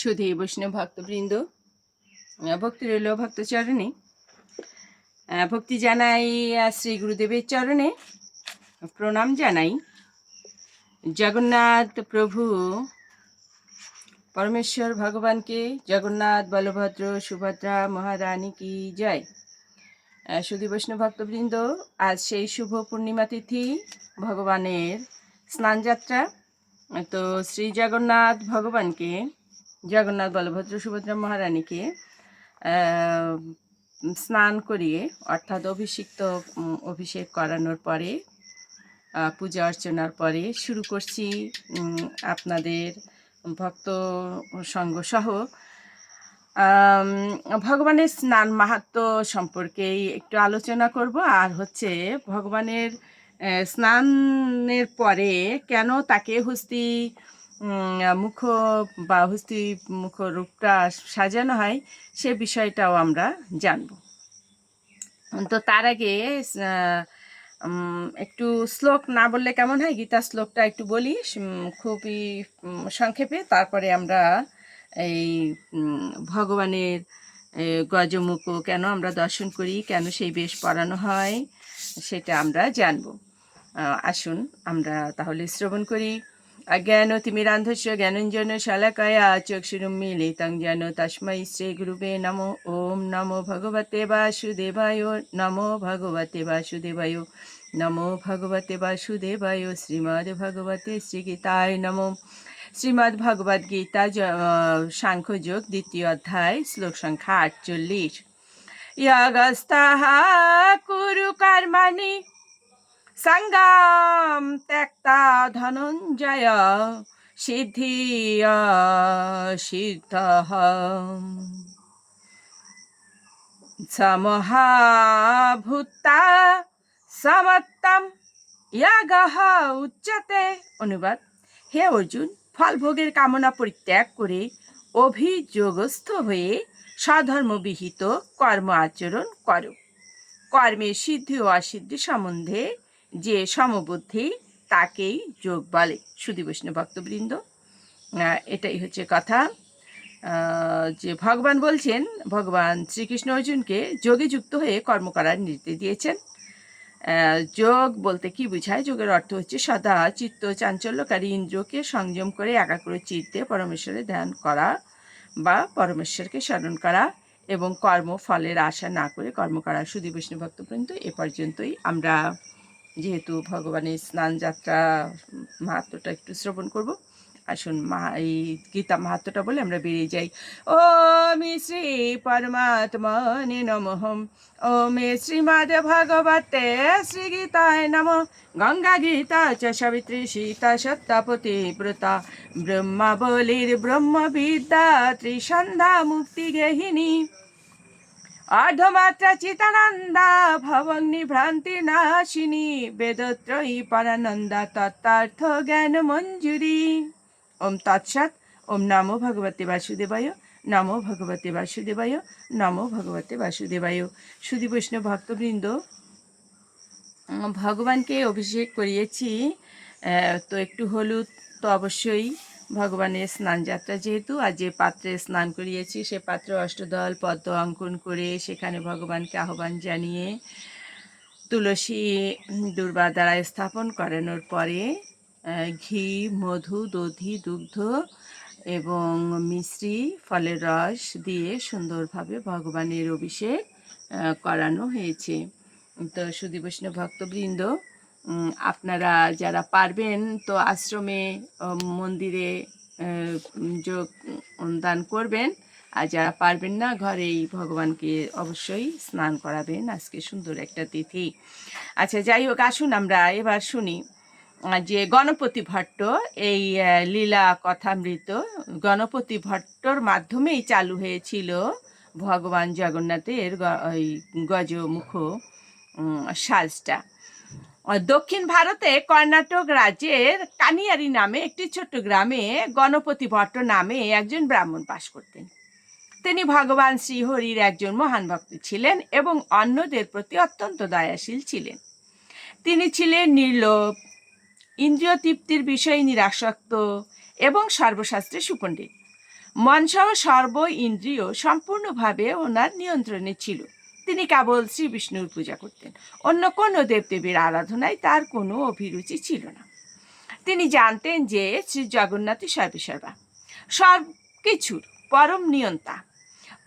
সুধী বৈষ্ণব ভক্তবৃন্দ ভক্তি রইল ভক্তচরণে। ভক্তি জানাই শ্রী গুরুদেবের চরণে। প্রণাম জানাই। জগন্নাথ প্রভু, পরমেশ্বর ভগবানকে, জগন্নাথ বলভদ্র সুভদ্রা মহারানী কি জয়। সুধী বৈষ্ণব ভক্তবৃন্দ, আজ সেই শুভ পূর্ণিমা তিথি, ভগবানের স্নানযাত্রা। তো শ্রী জগন্নাথ ভগবানকে জগন্নাথ বলভদ্র সুভদ্রা মহারানীকে স্নান করিয়ে, অর্থাৎ অভিষিক্ত অভিষেক করানোর পরে পূজা অর্চনার পরে শুরু করছি আপনাদের ভক্ত সঙ্গ সহ। ভগবানের স্নান মাহাত্ম সম্পর্কেই একটু আলোচনা করব, আর হচ্ছে ভগবানের স্নানের পরে কেন তাকে হস্তি মুখ বা হস্তি মুখ রূপটা সাজানো হয়, সে বিষয়টাও আমরা জানব। তো তার আগে একটু শ্লোক না বললে কেমন হয়? গীতা শ্লোকটা একটু বলি খুবই সংক্ষেপে। তারপরে আমরা এই ভগবানের গজমুখ কেন আমরা দর্শন করি, কেন সেই বেশ পড়ানো হয়, সেটা আমরা জানব। আসুন, আমরা তাহলে শ্রবণ করি। অজ্ঞান তিমিরান্ধস্য জ্ঞানঞ্জন শালাকায়া চক্ষুরুন্মিলিতং যেন তস্मै শ্রী গুরুবে নমো ওম নমো ভগবতে বাসুদেবায় নমো ভগবতে বাসুদেবায় নমো ভগবতে বাসুদেবায় শ্রীমদ্ ভগবতে শ্রীগীতায় নমো শ্রীমদ্ ভগবদ গীতা সাংখ্যযোগ দ্বিতীয় অধ্যায় শ্লোক সংখ্যা আটচল্লিশ ইয়াগস্তাহ কুরু কর্মাণি সঙ্গাম ত্যক্তা ধনঞ্জয় সিদ্ধি সিদ্ধ। সমহাভূতা সমত্তম ইয়াগহ উচ্চতে। অনুবাদ, হে অর্জুন, ফলভোগের কামনা পরিত্যাগ করে অভিযোগস্থ হয়ে স্বধর্মবিহিত কর্ম আচরণ করো। কর্মের সিদ্ধি ও অসিদ্ধি সম্বন্ধে যে সমবুদ্ধি, তাকেই যোগ বলে। সুদী বৈষ্ণব ভক্তবৃন্দ এটাই হচ্ছে কথা। যে ভগবান বলছেন, ভগবান শ্রীকৃষ্ণ অর্জুনকে যোগে যুক্ত হয়ে কর্ম করার নির্দেশ দিয়েছেন। যোগ বলতে কি বোঝায়? যোগের অর্থ হচ্ছে সদা চিত্ত চাঞ্চল্যকারী ইন্দ্রকে সংযম করে একাগ্র চিত্তে পরমেশ্বরের ধ্যান করা বা পরমেশ্বরকে স্মরণ করা এবং কর্ম ফলের আশা না করে কর্ম করা। সুদী বৈষ্ণব ভক্তবৃন্দ, এ পর্যন্তই। আমরা যেহেতু ভগবানের স্নান যাত্রা মাহাত্মটা একটু শ্রবণ করব। আসুন মা, এই গীতা মাহাত্মটা বলে আমরা বেরিয়ে যাই। ও মি শ্রী পরমাত্মনে নমঃ। ও মে শ্রীমদ ভগবতে শ্রী গীতায় নম। গঙ্গা গীতা চ সাবিত্রী সীতা সত্যপতি ব্রতা। ব্রহ্মাবলীর ব্রহ্মবিদ্যা ত্রিসন্ধ্যা মুক্তি গেহিনী অর্ধমাত্রা চিতানন্দা ভবগ্নি ভ্রান্তি নাশিনী বেদত্রয়ী পরানন্দা তত্ত্বার্থ জ্ঞান মঞ্জুরি ওম তৎসৎ ওম নমো ভগবতে বাসুদেবায় নমো ভগবতে বাসুদেবায় নমো ভগবতে বাসুদেবায় সুদী বৈষ্ণব ভক্তবৃন্দ ভগবানকে অভিষেক করিয়েছি। তো একটু হলুদ তো অবশ্যই। ভগবানের স্নান যাত্রা যেহেতু, আর যে পাত্রে স্নান করিয়েছি, সে পাত্রে অষ্টদল, পদ্ম অঙ্কন করে সেখানে ভগবানকে আহ্বান জানিয়ে তুলসী দুর্বা দ্বারা স্থাপন করানোর পরে ঘি, মধু, দধি, দুগ্ধ এবং মিশ্রি, ফলের রস দিয়ে সুন্দরভাবে ভগবানের অভিষেক করানো হয়েছে। তো সুদী বৈষ্ণব ভক্তবৃন্দ আপনারা যারা পারবেন, তো আশ্রমে মন্দিরে যোগ দান করবেন। আর যারা পারবেন না, ঘরেই ভগবানকে অবশ্যই স্নান করাবেন। আজকে সুন্দর একটা তিথি। আচ্ছা যাই হোক, আসুন আমরা এবার শুনি যে গণপতি ভট্ট, এই লীলা কথামৃত গণপতি ভট্টর মাধ্যমেই চালু হয়েছিল ভগবান জগন্নাথের গজমুখ সাজটা দক্ষিণ ভারতে কর্ণাটক রাজ্যের কানিয়ারি নামে একটি ছোট্ট গ্রামে গণপতি ভট্ট নামে একজন ব্রাহ্মণ বাস করতেন। তিনি ভগবান শ্রীহরির একজন মহান ভক্ত ছিলেন এবং অন্যদের প্রতি অত্যন্ত দয়াশীল ছিলেন। তিনি ছিলেন নির্লোভ ইন্দ্রিয় তৃপ্তির বিষয়ে নিরাসক্ত এবং সর্বশাস্ত্রে সুপণ্ডিত। মনসহ সর্ব ইন্দ্রিয় সম্পূর্ণভাবে ওনার নিয়ন্ত্রণে ছিল। তিনি কেবল শ্রী বিষ্ণুর পূজা করতেন। অন্য কোনো দেবদেবীর আরাধনায় তার কোনো অভিরুচি ছিল না। তিনি জানতেন যে শ্রী জগন্নাথই সর্বেসর্বা সব কিছুর পরম নিয়ন্তা।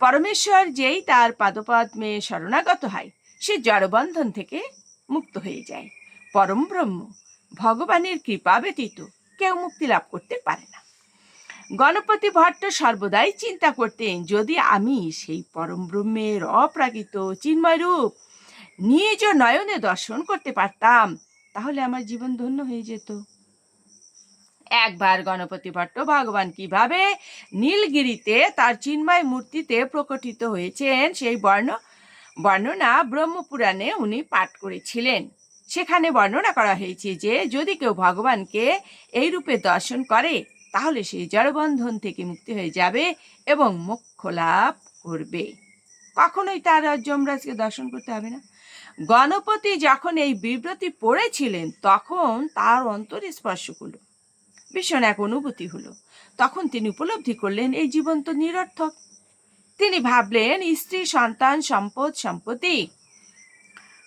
পরমেশ্বর যেই তার পাদপদ্মে শরণাগত হয়, সে জড়বন্ধন থেকে মুক্ত হয়ে যায়। পরম ব্রহ্ম, ভগবানের কৃপা ব্যতীত কেউ মুক্তি লাভ করতে পারে না। গণপতি ভট্ট সর্বদাই চিন্তা করতেন, যদি আমি সেই পরম ব্রহ্মের অপ্রাকৃত চিন্ময় রূপ নিজ নয়নে দর্শন করতে পারতাম, তাহলে আমার জীবন ধন্য হয়ে যেত। একবার গণপতি ভট্ট ভগবান কীভাবে নীলগিরিতে তার চিন্ময় মূর্তিতে প্রকটিত হয়েছেন, সেই বর্ণ, বর্ণনা ব্রহ্মপুরাণে উনি পাঠ করেছিলেন। সেখানে বর্ণনা করা হয়েছে যে, যদি কেউ ভগবানকে এই রূপে দর্শন করে তাহলে সেই জড়বন্ধন থেকে মুক্তি হয়ে যাবে এবং মোক্ষ লাভ করবে। কখনোই তার যমরাজকে দর্শন করতে হবে না। গণপতি যখন এই বিব্রতি পড়েছিলেন, তখন তার অন্তরে স্পর্শ করল। ভীষণ এক অনুভূতি হলো। তখন তিনি উপলব্ধি করলেন, এই জীবন তো নিরর্থক। তিনি ভাবলেন, স্ত্রী, সন্তান, সম্পদ, সম্পত্তি।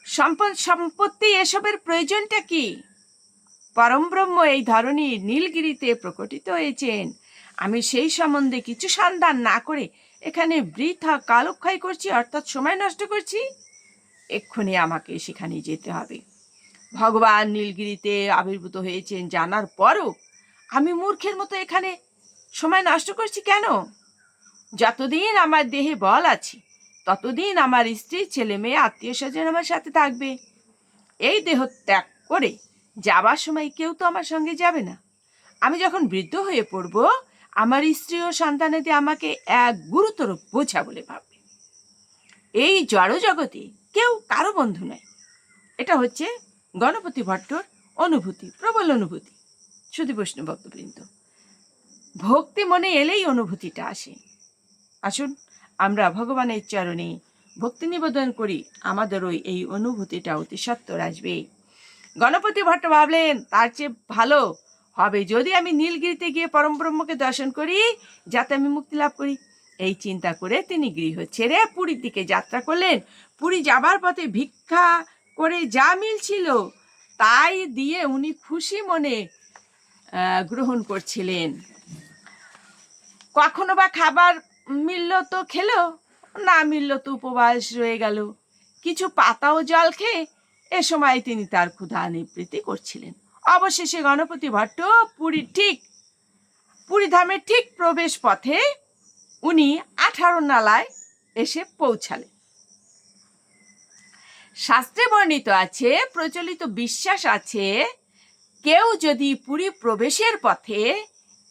সম্পদ, সম্পত্তি, এসবের প্রয়োজনটা কি? পরম ব্রহ্ম এই ধরনের নীলগিরিতে প্রকটিত হয়েছেন। আমি সেই সম্বন্ধে কিছু সন্ধান না করে এখানে বৃথা কালক্ষয় করছি, অর্থাৎ সময় নষ্ট করছি। এক্ষুনি আমাকে সেখানে যেতে হবে। ভগবান নীলগিরিতে আবির্ভূত হয়েছেন জানার পরও আমি মূর্খের মতো এখানে সময় নষ্ট করছি কেন? যতদিন আমার দেহে বল আছে, ততদিন আমার স্ত্রী ছেলে মেয়ে আত্মীয় স্বজন আমার সাথে থাকবে। এই দেহ ত্যাগ করে যাবার সময় কেউ তো আমার সঙ্গে যাবে না। আমি যখন বৃদ্ধ হয়ে পড়ব, আমার স্ত্রী ও সন্তানেতে আমাকে এক গুরুতর বোঝা বলে ভাববে। এই জড় জগতে কেউ কারও বন্ধু নয়। এটা হচ্ছে গণপতি ভট্টর অনুভূতি, প্রবল অনুভূতি। শুধু বৈষ্ণব ভক্তবৃন্দ, ভক্তি মনে এলেই অনুভূতিটা আসে। আসুন, আমরা ভগবানের চরণে ভক্তি নিবেদন করি। আমাদেরও এই অনুভূতিটা অতি সত্তর আসবে। গণপতি ভট্ট ভাবলেন, তার চেয়ে ভালো হবে যদি আমি নীলগিরিতে গিয়ে পরম ব্রহ্মকে দর্শন করি, যাতে আমি মুক্তি লাভ করি। এই চিন্তা করে তিনি গৃহ ছেড়ে পুরীর দিকে যাত্রা করলেন। পুরী যাবার পথে ভিক্ষা করে যা মিলছিল তাই দিয়ে উনি খুশি মনে গ্রহণ করছিলেন। কখনো বা খাবার মিলল তো খেলো, না মিলল তো উপবাস রয়ে গেল। কিছু পাতাও জল খেয়ে এ সময় তিনি তার ক্ষুধা নিবৃত্তি করছিলেন। অবশেষে গণপতি ভট্ট পুরী ঠিক, পুরী ধামের ঠিক প্রবেশ পথে উনি আঠারো নালায় এসে পৌঁছালেন। শাস্ত্রে বর্ণিত আছে, প্রচলিত বিশ্বাস আছে, কেউ যদি পুরী প্রবেশের পথে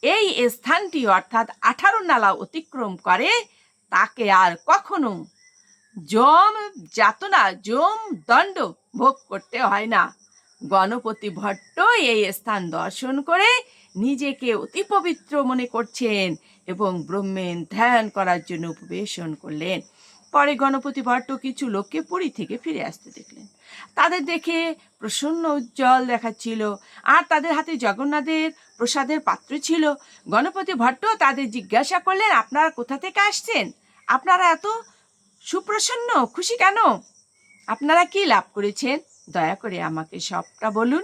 এই স্থানটি অর্থাৎ আঠারো নালা অতিক্রম করে, তাকে আর কখনো জম যাতনা জম দণ্ড ভোগ করতে হয় না। গণপতি ভট্ট এই স্থান দর্শন করে নিজেকে অতি পবিত্র মনে করছেন এবং ব্রহ্মের ধ্যান করার জন্য উপবেশন করলেন। পরে গণপতি ভট্ট কিছু লোককে পুরী থেকে ফিরে আসতে দেখলেন। তাদের দেখে প্রসন্ন উজ্জ্বল দেখাচ্ছিল। আর তাদের হাতে জগন্নাথের প্রসাদের পাত্র ছিল। গণপতি ভট্ট তাদের জিজ্ঞাসা করলেন, আপনারা কোথা থেকে আসছেন? আপনারা এত সুপ্রসন্ন, খুশি কেন? আপনারা কি লাভ করেছেন? দয়া করে আমাকে সবটা বলুন।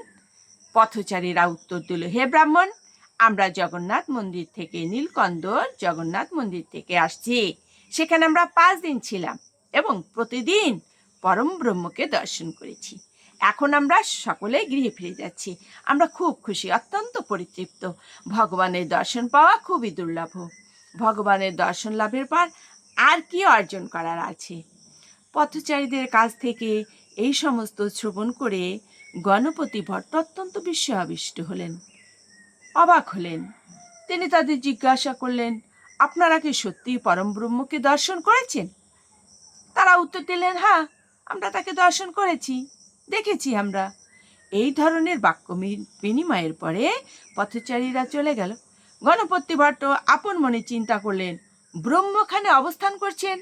পথচারীরা উত্তর দিল, হে ব্রাহ্মণ, আমরা জগন্নাথ মন্দির থেকে নীলকন্দর জগন্নাথ মন্দির থেকে আসছি। সেখানে আমরা পাঁচ দিন ছিলাম এবং প্রতিদিন পরম ব্রহ্মকে দর্শন করেছি। এখন আমরা সকলে গৃহে ফিরে যাচ্ছি। আমরা খুব খুশি, অত্যন্ত পরিতৃপ্ত। ভগবানের দর্শন পাওয়া খুবই দুর্লভ। ভগবানের দর্শন লাভের পর আর কি অর্জন করার আছে? পথচারীদের কাছ থেকে এই সমস্ত শ্রবণ করে গণপতি ভট্ট অত্যন্ত বিস্ময়াবিষ্ট হলেন। অবাক হলেন। তিনি তাদের জিজ্ঞাসা করলেন, আপনারা কি সত্যি পরম ব্রহ্মকে দর্শন করেছেন? তারা উত্তর দিলেন হ্যাঁ আমরা তাকে দর্শন করেছি, দেখেছি আমরা। এই ধরনের বাক্য বিনিময়ের পরে পথচারীরা চলে গেল। গণপতি ভট্ট আপন মনে চিন্তা করলেন ব্রহ্মখানে অবস্থান করছেন?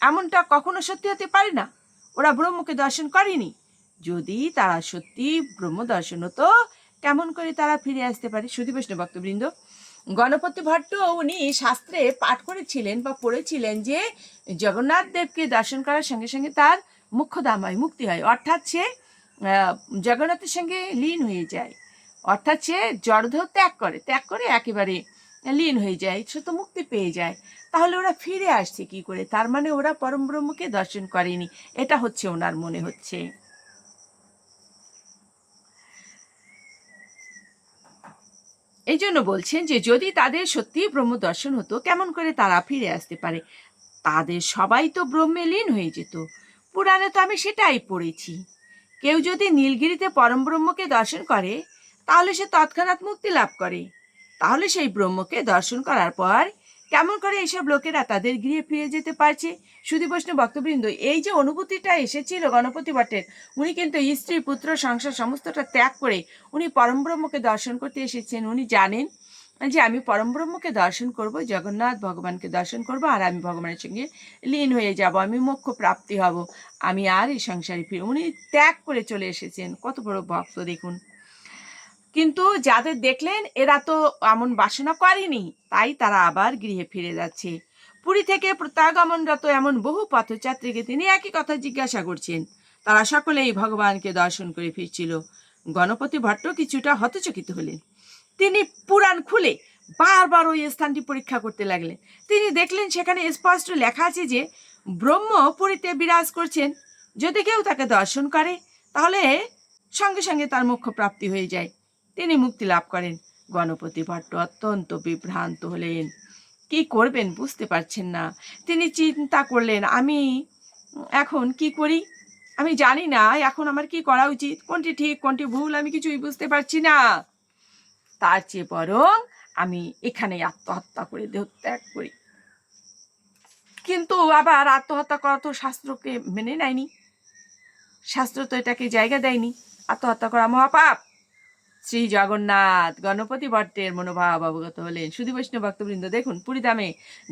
এমনটা কখনো সত্যি হতে পারে না। ওরা ব্রহ্মকে দর্শন করেনি। যদি তারা সত্যি ব্রহ্ম দর্শন হতো, কেমন করে তারা ফিরে আসতে পারে? সুধী বৈষ্ণব ভক্তবৃন্দ, গণপতি ভট্ট উনি শাস্ত্রে পাঠ করেছিলেন বা পড়েছিলেন যে জগন্নাথ দেবকে দর্শন করার সঙ্গে সঙ্গে তার মুখ্যধাম হয় মুক্তি হয়। অর্থাৎ সে জগন্নাথের সঙ্গে লীন হয়ে যায়। অর্থাৎ সে জড়দেহ ত্যাগ করে। ত্যাগ করে একেবারে লীন হয়ে যায়, সে তো মুক্তি পেয়ে যায়। তাহলে ওরা ফিরে আসছে কি করে? তার মানে ওরা পরম ব্রহ্মকে দর্শন করেনি। এটা হচ্ছে ওনার মনে হচ্ছে। এই জন্য বলছেন যে, যদি তাদের সত্যি ব্রহ্ম দর্শন হতো, কেমন করে তারা ফিরে আসতে পারে? তাদের সবাই তো ব্রহ্মে লীন হয়ে যেত। পুরাণে তো আমি সেটাই পড়েছি। কেউ যদি নীলগিরিতে পরম ব্রহ্মকে দর্শন করে, তাহলে সে তৎক্ষণাৎ মুক্তি লাভ করে। তাহলে সেই ব্রহ্মকে দর্শন করার পর কেমন করে এইসব লোকেরা তাদের গৃহে ফিরে যেতে পারছে? শুধু বৈষ্ণব ভক্তবৃন্দ, এই যে অনুভূতিটা এসেছিল গণপতি ভট্টের উনি কিন্তু স্ত্রী, পুত্র, সংসার সমস্তটা ত্যাগ করে উনি পরম ব্রহ্মকে দর্শন করতে এসেছেন। উনি জানেন যে আমি পরম ব্রহ্মকে দর্শন করব, জগন্নাথ ভগবানকে দর্শন করব, আর আমি ভগবানের সঙ্গে লীন হয়ে যাব, আমি মোক্ষ প্রাপ্তি হব, আমি আর এই সংসারে ফিরে, উনি ত্যাগ করে চলে এসেছেন। কত বড় ভক্ত, দেখুন। কিন্তু যাদের দেখলেন, এরা তো এমন বাসনা করেনি। তাই তারা আবার গৃহে ফিরে যাচ্ছে। পুরী থেকে প্রত্যাগমনরত এমন বহু পথযাত্রীকে তিনি একই কথা জিজ্ঞাসা করছেন। তারা সকলেই ভগবানকে দর্শন করে ফিরছিল। গণপতি ভট্ট কিছুটা হতচকিত হলেন। তিনি পুরাণ খুলে বারবার ওই স্থানটি পরীক্ষা করতে লাগলেন। তিনি দেখলেন সেখানে স্পষ্ট লেখা আছে যে, ব্রহ্ম পুরীতে বিরাজ করছেন। যদি কেউ তাকে দর্শন করে, তাহলে সঙ্গে সঙ্গে তার মোক্ষ প্রাপ্তি হয়ে যায়। তিনি মুক্তি লাভ করেন। গণপতি ভট্ট অত্যন্ত বিভ্রান্ত হলেন। কি করবেন বুঝতে পারছেন না। তিনি চিন্তা করলেন, আমি এখন কি করি? আমি জানি না, এখন আমার কি করা উচিত? কোনটি ঠিক, কোনটি ভুল? আমি কিছুই বুঝতে পারছি না। তার চেয়ে বরং আমি এখানে আত্মহত্যা করে দেহ ত্যাগ করি। কিন্তু আবার আত্মহত্যা করা তো শাস্ত্রকে মেনে নেয়নি। শাস্ত্র তো এটাকে জায়গা দেয়নি। আত্মহত্যা করা মহাপাপ। শ্রী জগন্নাথ। গণপতি ভট্টের মনোভাব অবগত হলেন শুধু বৈষ্ণব ভক্তবৃন্দ। দেখুন, পুরীধামে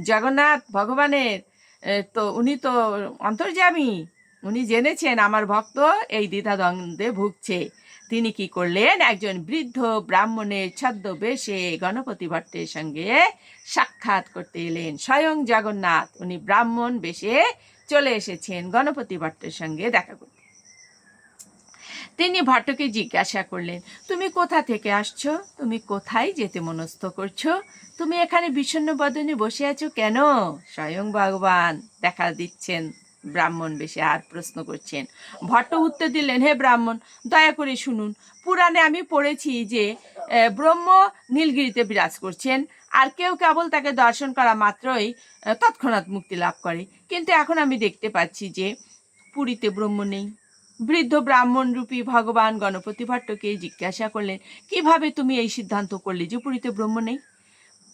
জগন্নাথ ভগবানের তো উনি তো অন্তর্যামী। উনি জেনেছেন আমার ভক্ত এই দ্বিধাদ্বন্দ্বে ভুগছে। তিনি কি করলেন? একজন বৃদ্ধ ব্রাহ্মণের ছদ্মবেশে গণপতি ভট্টের সঙ্গে সাক্ষাৎ করতে এলেন। স্বয়ং জগন্নাথ, উনি ব্রাহ্মণ বেশে চলে এসেছেন গণপতি ভট্টের সঙ্গে দেখা করতে। তিনি ভট্টকে জিজ্ঞাসা করলেন, তুমি কোথা থেকে আসছো? তুমি কোথায় যেতে মনস্থ করছ? তুমি এখানে বিষণ্ণ বদনে বসে আছো কেন? স্বয়ং ভগবান, দেখা দিচ্ছেন। ব্রাহ্মণ বেশে আর প্রশ্ন করছেন। ভট্ট উত্তর দিলেন, হে ব্রাহ্মণ, দয়া করে শুনুন। পুরাণে আমি পড়েছি যে ব্রহ্ম নীলগিরিতে বিরাজ করছেন, আর কেউ কেবল তাকে দর্শন করা মাত্রই তৎক্ষণাৎ মুক্তি লাভ করে। কিন্তু এখন আমি দেখতে পাচ্ছি যে, পুরীতে ব্রহ্ম নেই। বৃদ্ধ ব্রাহ্মণ রূপী ভগবান গণপতি ভট্টকে জিজ্ঞাসা করলেন, কীভাবে তুমি এই সিদ্ধান্ত করলে? যে পুরীতে ব্রহ্ম নেই।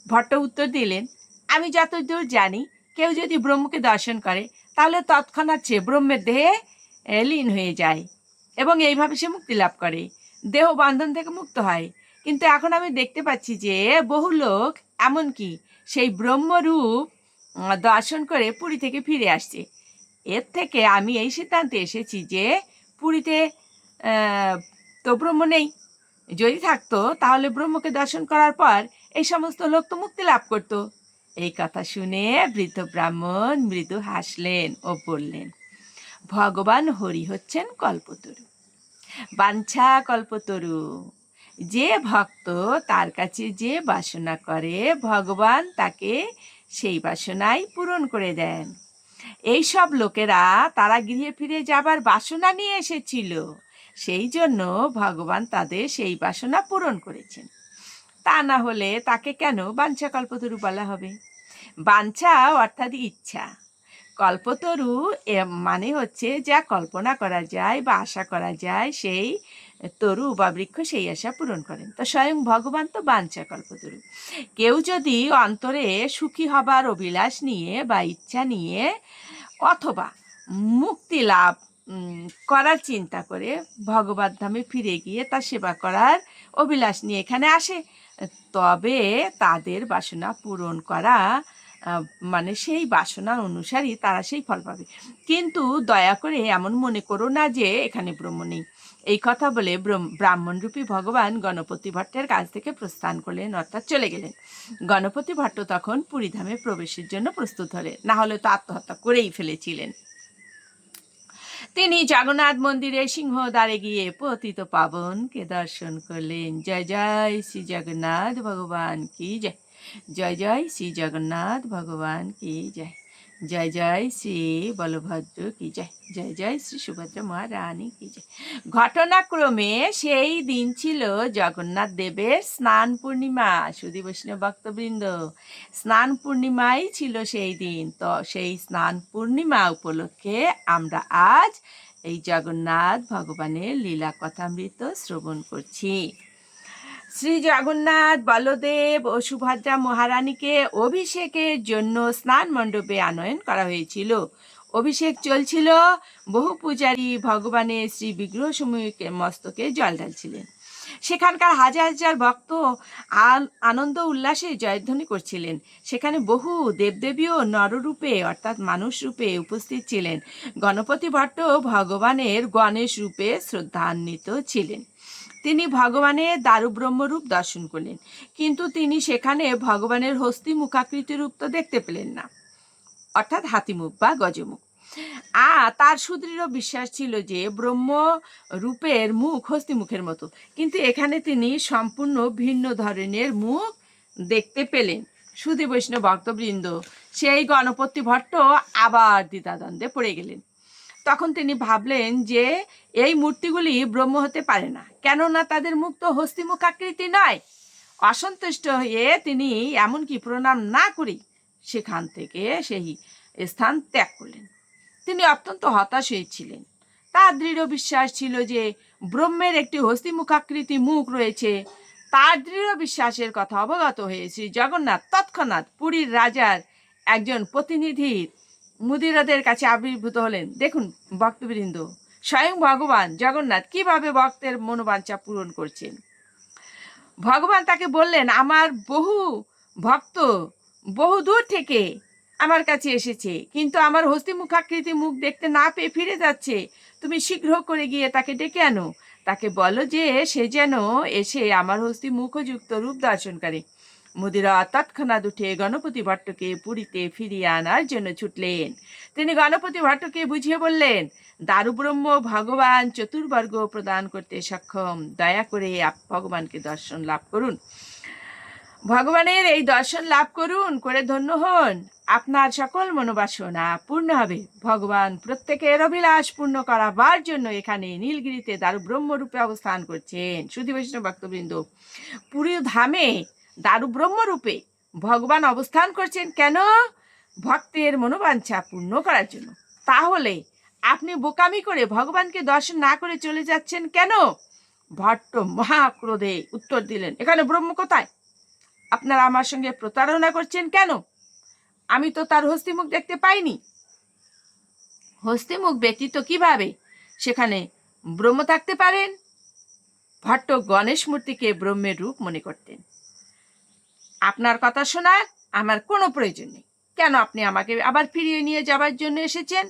ভট্ট উত্তর দিলেন, আমি যতদূর জানি, কেউ যদি ব্রহ্মকে দর্শন করে, তাহলে তৎক্ষণাৎ সে ব্রহ্মের দেহে লীন হয়ে যায় এবং এইভাবে সে মুক্তি লাভ করে। দেহ বন্ধন থেকে মুক্ত হয়। কিন্তু এখন আমি দেখতে পাচ্ছি যে বহু লোক, এমনকি সেই ব্রহ্মরূপ দর্শন করে পুরী থেকে ফিরে আসছে। এর থেকে আমি এই সিদ্ধান্তে এসেছি যে পুরীতে তো ব্রহ্ম নেই। যদি থাকতো, তাহলে ব্রহ্মকে দর্শন করার পর এই সমস্ত লোক তো মুক্তি লাভ করতো। এই কথা শুনে বৃদ্ধ ব্রাহ্মণ মৃদু হাসলেন ও বললেন, ভগবান হরি হচ্ছেন কল্পতরু। বাঞ্ছা কল্পতরু। যে ভক্ত তার কাছে যে বাসনা করে, ভগবান তাকে সেই বাসনাই পূরণ করে দেন। এই সব লোকেরা তারা গৃহে ফিরে যাবার বাসনা নিয়ে এসেছিল। সেই জন্য ভগবান তাদের সেই বাসনা পূরণ করেছেন। তা না হলে তাকে কেন বাঞ্ছা কল্পতরু বলা হবে? বাঞ্ছা অর্থাৎ ইচ্ছা। কল্পতরু মানে হচ্ছে যা কল্পনা করা যায় বা আশা করা যায়, সেই তরু বা বৃক্ষ সেই আশা পূরণ করেন। তো স্বয়ং ভগবান তো বাঞ্ছা কল্পতরু। কেউ যদি অন্তরে সুখী হবার অভিলাষ নিয়ে বা ইচ্ছা নিয়ে অথবা মুক্তি লাভ করার চিন্তা করে ভগবত ধামে ফিরে গিয়ে তার সেবা করার অভিলাষ নিয়ে এখানে আসে, তবে তাদের বাসনা পূরণ করা মানে সেই বাসনা অনুসারী তারা সেই ফল পাবে। কিন্তু দয়া করে এমন মনে করো না যে এখানে ব্রহ্ম নেই। এই কথা বলে ব্রাহ্মণরূপী ভগবান গণপতি ভট্টের কাছ থেকে প্রস্থান করলেন, অর্থাৎ চলে গেলেন। গণপতি ভট্ট তখন পুরীধামে প্রবেশের জন্য প্রস্তুত হলেন। না হলে তো আত্মহত্যা করেই ফেলেছিলেন। তিনি জগন্নাথ মন্দিরে সিংহদ্বারে গিয়ে পতিত পাবনকে দর্শন করলেন। জয় জয় শ্রী জগন্নাথ ভগবান কি জয়। জয় জয় শ্রী জগন্নাথ ভগবান কি জয়। জয় জয় শ্রী বলভদ্র কি জয়? জয় জয় শ্রী সুভদ্রা মহারানী কি জয়? ঘটনাক্রমে সেই দিন ছিল জগন্নাথ দেবের স্নান পূর্ণিমা সুদী বৈষ্ণব ভক্তবৃন্দ। স্নান পূর্ণিমাই ছিল সেই দিন। তো সেই স্নান পূর্ণিমা উপলক্ষে আমরা আজ এই জগন্নাথ ভগবানের লীলা কথামৃত শ্রবণ করছি। শ্রী জগন্নাথ বলদেব ও সুভদ্রা মহারানীকে অভিষেকের জন্য স্নান মণ্ডপে আনয়ন করা হয়েছিল। অভিষেক চলছিল, বহু পূজারী ভগবানের শ্রী বিগ্রহ সমূহকে মস্তকে জল ঢালছিলেন। সেখানকার হাজার হাজার ভক্ত আন- আনন্দ উল্লাসে জয়ধ্বনি করছিলেন। সেখানে বহু দেবদেবীও নররূপে, অর্থাৎ মানুষ রূপে উপস্থিত ছিলেন। গণপতি ভট্ট ভগবানের গণেশ রূপে শ্রদ্ধান্বিত ছিলেন। তিনি ভগবানের দারু ব্রহ্মরূপ দর্শন করলেন। কিন্তু তিনি সেখানে ভগবানের হস্তি মুখাকৃতি রূপ তো দেখতে পেলেন না। অর্থাৎ হাতিমুখ বা গজমুখ আ, তার সুদৃঢ় বিশ্বাস ছিল যে ব্রহ্ম রূপের মুখ হস্তি মুখের মতো। কিন্তু এখানে তিনি সম্পূর্ণ ভিন্ন ধরনের মুখ দেখতে পেলেন। সুধী বৈষ্ণব ভক্তবৃন্দ সেই গণপতি ভট্ট আবার দ্বিতাদ্বন্দ্বে পড়ে গেলেন। তখন তিনি ভাবলেন যে এই মূর্তিগুলি ব্রহ্ম হতে পারে না, কেননা তাদের মুখ তো হস্তিমুখ আকৃতি নয়। অসন্তুষ্ট হয়ে তিনি এমনকি প্রণাম না করি সেখান থেকে সেই স্থান ত্যাগ করলেন। তিনি অত্যন্ত হতাশ হয়েছিলেন তার দৃঢ় বিশ্বাস ছিল যে ব্রহ্মের একটি হস্তিমুখাকৃতি মুখ রয়েছে। তার দৃঢ় বিশ্বাসের কথা অবগত হয়ে শ্রী জগন্নাথ তৎক্ষণাৎ পুরীর রাজার একজন প্রতিনিধির মুদিরাদের কাছে আবির্ভূত হলেন। দেখুন, ভক্তবৃন্দ, স্বয়ং ভগবান জগন্নাথ কীভাবে ভক্তের মনোবাঞ্ছা পূরণ করছেন। ভগবান তাকে বললেন, আমার বহু ভক্ত বহু দূর থেকে আমার কাছে এসেছে, কিন্তু আমার হস্তি মুখাকৃতি মুখ দেখতে না পেয়ে ফিরে যাচ্ছে। তুমি শীঘ্র করে গিয়ে তাকে ডেকে আনো। তাকে বলো যে, সে যেন এসে আমার হস্তি মুখযুক্ত রূপ দর্শন করে। মুদিরা তৎক্ষণাৎ উঠে গণপতি ভট্টকে পুরীতে ফিরিয়ে আনার জন্য ছুটলেন। তিনি গণপতি ভট্টকে বুঝিয়ে বললেন, দারুব্রহ্ম ভগবান চতুর্বর্গ প্রদান করতে সক্ষম। দয়া করে ভগবানকে দর্শন লাভ করুন। ভগবানের এই দর্শন লাভ করুন, করে ধন্য হন। আপনার সকল মনোবাসনা পূর্ণ হবে। ভগবান প্রত্যেকের অভিলাষ পূর্ণ করাবার জন্য এখানে নীলগিরিতে দারু ব্রহ্মরূপে অবস্থান করছেন। সুধী বৈষ্ণব ভক্তবৃন্দ পুরী ধামে দারু ব্রহ্মরূপে ভগবান অবস্থান করছেন কেন? ভক্তের মনোবাঞ্ছা পূর্ণ করার জন্য। তাহলে আপনি বোকামি করে ভগবানকে দর্শন না করে চলে যাচ্ছেন কেন? ভট্ট মহাক্রোধে উত্তর দিলেন, এখানে ব্রহ্ম কোথায়? আপনারা আমার সঙ্গে প্রতারণা করছেন কেন? আমি তো তার হস্তিমুখ দেখতে পাইনি। হস্তিমুখ ব্যতীত কীভাবে? সেখানে ব্রহ্ম থাকতে পারেন? ভট্ট গণেশ মূর্তিকে ব্রহ্মের রূপ মনে করতেন। আপনার কথা শোনার আমার কোনো প্রয়োজন নেই। কেন আপনি আমাকে আবার ফিরিয়ে নিয়ে যাবার জন্য এসেছেন?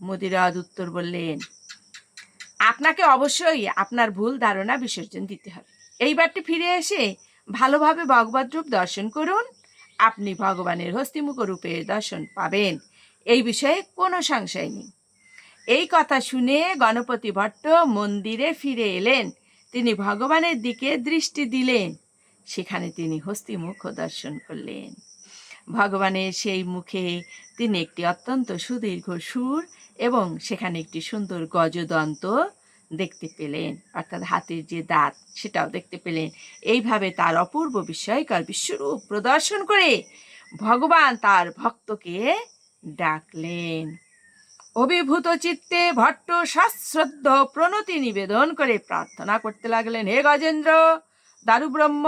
মদিরাজ উত্তর বললেন, আপনাকে অবশ্যই আপনার ভুল ধারণা বিসর্জন দিতে হবে। এইবারটি ফিরে এসে ভালোভাবে ভগবত রূপ দর্শন করুন। আপনি ভগবানের হস্তিমুখ রূপে দর্শন পাবেন। এই বিষয়ে কোনো সংশয় নেই। এই কথা শুনে গণপতি ভট্ট মন্দিরে ফিরে এলেন। তিনি ভগবানের দিকে দৃষ্টি দিলেন। সেখানে তিনি হস্তিমুখ দর্শন করলেন। ভগবানের সেই মুখে তিনি একটি অত্যন্ত সুদীর্ঘ সুর এবং সেখানে একটি সুন্দর গজদন্ত দেখতে পেলেন। অর্থাৎ হাতের যে দাঁত, সেটাও দেখতে পেলেন। এইভাবে তার অপূর্ব বিস্ময়কর বিশ্বরূপ প্রদর্শন করে ভগবান তার ভক্তকে ডাকলেন। অভিভূত চিত্তে ভট্ট সশ্রদ্ধ প্রণতি নিবেদন করে প্রার্থনা করতে লাগলেন, হে গজেন্দ্র দারুব্রহ্ম,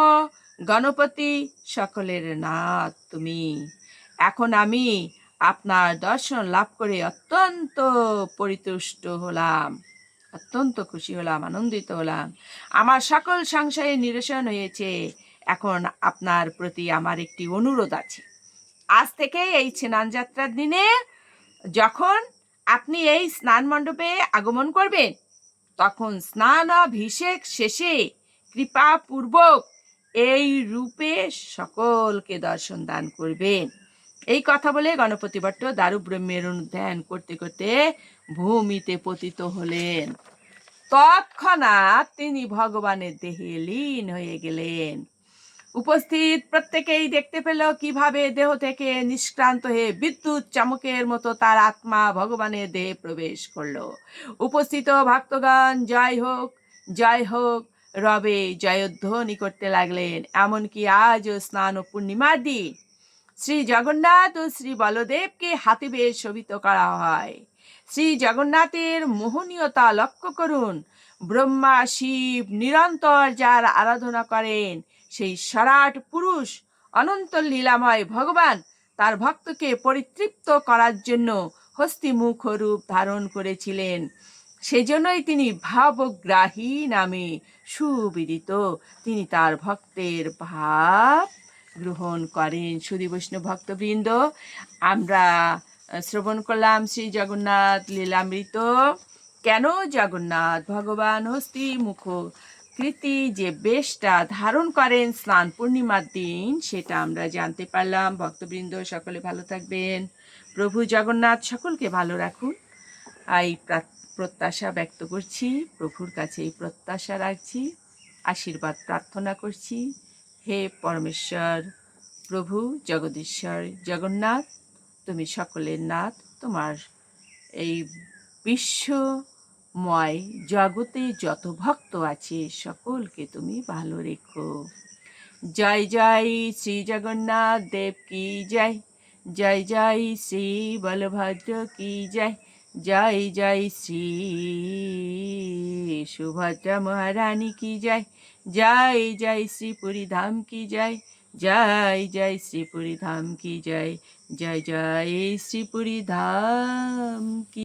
গণপতি সকলের নাথ তুমি। এখন আমি আপনার দর্শন লাভ করে অত্যন্ত পরিতুষ্ট হলাম, অত্যন্ত খুশি হলাম, আনন্দিত হলাম। আমার সকল সংশয়ে নিরসন হয়েছে। এখন আপনার প্রতি আমার একটি অনুরোধ আছে। আজ থেকে এই স্নান যাত্রার দিনে যখন আপনি এই স্নান মণ্ডপে আগমন করবেন, তখন স্নান অভিষেক শেষে কৃপাপূর্বক এই রূপে সকলকে দর্শন দান করবেন। এই কথা বলে গণপতি ভট্ট দারু অনুধ্যান করতে করতে ভূমিতে পতিত হলেন। তৎক্ষণাৎ তিনি ভগবানের দেহে লীন হয়ে গেলেন। উপস্থিত প্রত্যেকেই দেখতে পেল কীভাবে দেহ থেকে নিষ্ক্রান্ত হয়ে বিদ্যুৎ চামকের মতো তার আত্মা ভগবানের দেহে প্রবেশ করল। উপস্থিত ভক্তগণ, জয় হোক জয় হোক। রবে জয়ধ্বনি করতে লাগলেন। এমনকি আজও স্নান ও পূর্ণিমার দিন। শ্রী জগন্নাথ ও শ্রী বলদেবকে হাতিবে শোভিত করা হয়। শ্রী জগন্নাথের মোহনীয়তা লক্ষ্য করুন। ব্রহ্মা শিব নিরন্তর যার আরাধনা করেন, সেই সরাট পুরুষ, অনন্ত লীলাময় ভগবান, তার ভক্তকে পরিতৃপ্ত করার জন্য হস্তিমুখ রূপ ধারণ করেছিলেন। সেজন্যই তিনি ভাবগ্রাহী নামে সুবিদিত। তিনি তার ভক্তের ভাব গ্রহণ করেন। সুদী বৈষ্ণব ভক্তবৃন্দ, আমরা শ্রবণ করলাম শ্রী জগন্নাথ লীলামৃত। কেন জগন্নাথ? ভগবান হস্তি মুখ কৃতি যে বেশটা ধারণ করেন স্নান পূর্ণিমার দিন, সেটা আমরা জানতে পারলাম। ভক্তবৃন্দ, সকলে ভালো থাকবেন। প্রভু জগন্নাথ, সকলকে ভালো রাখুন। এই প্রা- প্রত্যাশা ব্যক্ত করছি, প্রভুর কাছে এই প্রত্যাশা রাখছি, আশীর্বাদ প্রার্থনা করছি। হে পরমেশ্বর, প্রভু জগদীশ্বর জগন্নাথ, তুমি সকলের নাথ, তোমার এই বিশ্বময় জগতে যত ভক্ত আছে সকলকে তুমি ভালো রেখো। জয় জয় শ্রী জগন্নাথ দেব কি জয়? জয় জয় শ্রী বলভদ্র কি জয়? জয় জয় শ্রী সুভদ্রা মহারানী কি জয় জয় জয় শ্রী পুরী ধাম কি জয় জয় জয় শ্রী পুরী ধাম কি জয় জয় জয় শ্রী পুরী ধাম কি